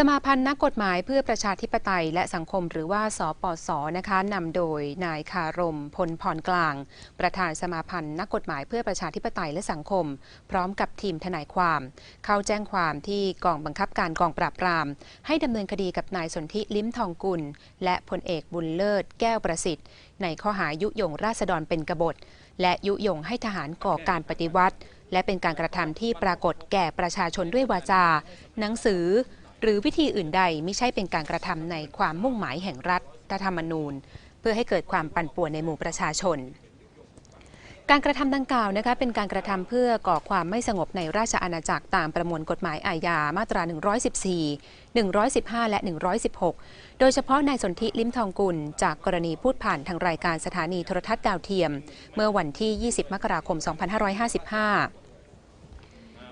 สมาพันธ์นักกฎหมายเพื่อประชาธิปไตยและสังคมหรือว่าสปสนะคะนำโดยนายคารมพลพรกลาง ประธานสมาพันธ์นักกฎหมายเพื่อประชาธิปไตยและสังคม พร้อมกับทีมทนายความ เข้าแจ้งความที่กองบังคับการกองปราบปราม ให้ดำเนินคดีกับนายสนธิลิ้มทองกุล และพลเอกบุญเลิศแก้วประสิทธิ์ ในข้อหายุยงราษฎรเป็นกบฏ และยุยงให้ทหารก่อการปฏิวัติ และเป็นการกระทำที่ปรากฏแก่ประชาชนด้วยวาจา หนังสือ หรือวิธีอื่นใดไม่ใช่เป็นการกระทำในความมุ่งหมายแห่งรัฐธรรมนูญ เพื่อให้เกิดความปั่นป่วนในหมู่ประชาชน การกระทำดังกล่าวนะคะเป็นการกระทำเพื่อก่อความไม่สงบในราชอาณาจักรตามประมวลกฎหมายอาญามาตรา 114 115 และ 116 โดยเฉพาะนายสนธิลิ้มทองกุล จากกรณีพูดผ่านทางรายการสถานีโทรทัศน์ดาวเทียม เมื่อวันที่ 20 มกราคม 2555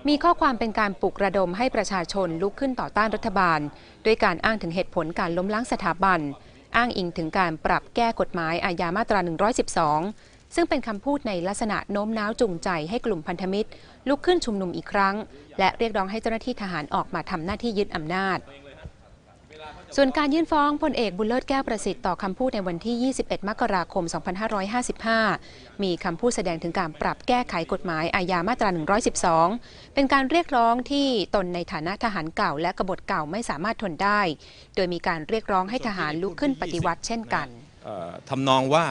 มีข้อความเป็นการปลุกระดมให้ประชาชนลุกขึ้นต่อต้านรัฐบาล ด้วยการอ้างถึงเหตุผลการล้มล้างสถาบัน อ้างอิงถึงการปรับแก้กฎหมายอาญามาตรา 112 ซึ่งเป็นคำพูดในลักษณะโน้มน้าวจูงใจให้กลุ่มพันธมิตร ลุกขึ้นชุมนุมอีกครั้ง และเรียกร้องให้เจ้าหน้าที่ทหารออกมาทำหน้าที่ยึดอำนาจ ส่วนการยื่นฟ้องพลเอกบุญเลิศแก้วประสิทธิ์ต่อคำพูดในวันที่ 21 มกราคม 2555 มีคำพูดแสดงถึงการปรับแก้ไขกฎหมายอาญามาตรา 112 เป็นการเรียกร้องที่ตนในฐานะทหารเก่า และกบฏเก่าไม่สามารถทนได้ โดยมีการเรียกร้องให้ทหารลุกขึ้นปฏิวัติเช่นกันทำนองว่า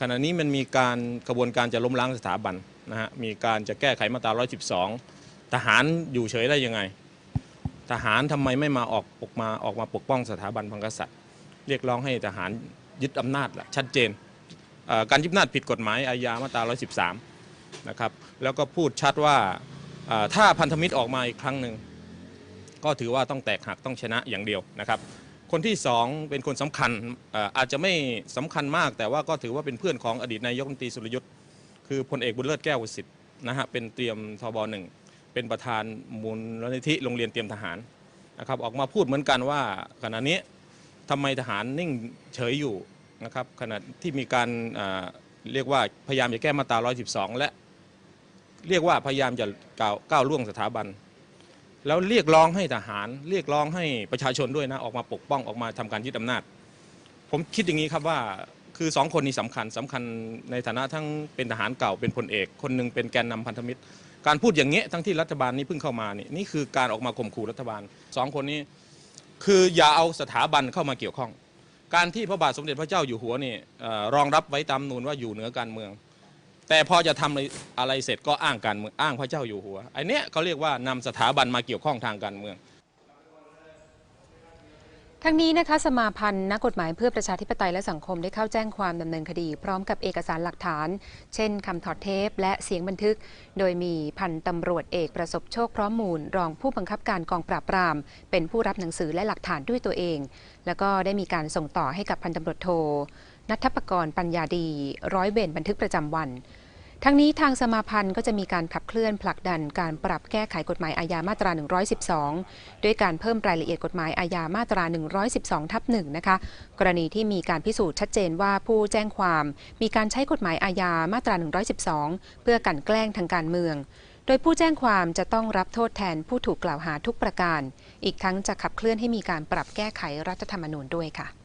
ขณะนี้มันมีการกระบวนการจะล้มล้างสถาบันนะฮะมีการจะแก้ไขมาตรา 112 ทหารอยู่เฉยได้ยังไง ทหารทำไมไม่มาออกออกมาออกมาปกป้องสถาบันพระมหากษัตริย์ เรียกร้องให้ทหารยึดอำนาจละชัดเจน การยึดอำนาจผิดกฎหมายอาญามาตรา 113 นะครับ แล้วก็พูดชัดว่าถ้าพันธมิตรออกมาอีกครั้งหนึ่งก็ถือว่าต้องแตกหักต้องชนะอย่างเดียวนะครับ คนที่สองเป็นคนสำคัญอาจจะไม่สำคัญมาก แต่ว่าก็ถือว่าเป็นเพื่อนของอดีตนายกรัฐมนตรีสุรยุทธ์คือพลเอกบุญเลิศแก้ววสิทธิ์นะฮะเป็นเตรียมทบหนึ่ง เป็นประธานมูลนิธิโรงเรียนเตรียมทหารนะครับ ออกมาพูดเหมือนกันว่าขณะนี้ทำไมทหารนิ่งเฉยอยู่นะครับขณะที่มีการเรียกว่าพยายามจะแก้มาตรา 112 และเรียกว่าพยายามจะก้าวก้าวล่วงสถาบัน แล้วเรียกร้องให้ทหาร เรียกร้องให้ประชาชนด้วยนะออกมาปกป้องออกมาทำการยึดอำนาจ ผมคิดอย่างนี้ครับว่าคือสองคนนี้สำคัญสำคัญในฐานะทั้งเป็นทหารเก่าเป็นพลเอก คนหนึ่งเป็นแกนนำพันธมิตร การพูดอย่างเงี้ยทั้งที่รัฐบาลนี้เพิ่งเข้ามานี่นี่คือการออกมาข่มขู่รัฐบาลสองคนนี้ คืออย่าเอาสถาบันเข้ามาเกี่ยวข้อง การที่พระบาทสมเด็จพระเจ้าอยู่หัวนี่เอ่อรองรับไว้ตามนูนว่าอยู่เหนือการเมือง แต่พอจะทำอะไรเสร็จก็อ้างการเมืองอ้างพระเจ้าอยู่หัวไอ้เนี้ยเขาเรียกว่านำสถาบันมาเกี่ยวข้องทางการเมือง ทั้งนี้นะคะสมาพันธ์นักกฎหมายเพื่อประชาธิปไตยและสังคมได้เข้าแจ้งความดำเนินคดี พร้อมกับเอกสารหลักฐาน เช่นคำถอดเทปและเสียงบันทึก โดยมีพันตำรวจเอกประสบโชคพร้อมมูล รองผู้บังคับการกองปราบปราม เป็นผู้รับหนังสือและหลักฐานด้วยตัวเอง แล้วก็ได้มีการส่งต่อให้กับพันตำรวจโทนัทปกรณ์ปัญญาดี ร้อยเวรบันทึกประจำวัน ทั้งนี้ทางสมาพันธ์ก็จะมีการขับเคลื่อนผลักดันการปรับแก้ไขกฎหมายอาญามาตรา 112 ด้วยการเพิ่มรายละเอียดกฎหมายอาญามาตรา 112 ทับ1นะคะ กรณีที่มีการพิสูจน์ชัดเจนว่าผู้แจ้งความ มีการใช้กฎหมายอาญามาตรา 112 เพื่อกันแกล้งทางการเมือง โดยผู้แจ้งความจะต้องรับโทษแทนผู้ถูกกล่าวหาทุกประการ อีกทั้งจะขับเคลื่อนให้มีการปรับแก้ไขรัฐธรรมนูญด้วยค่ะ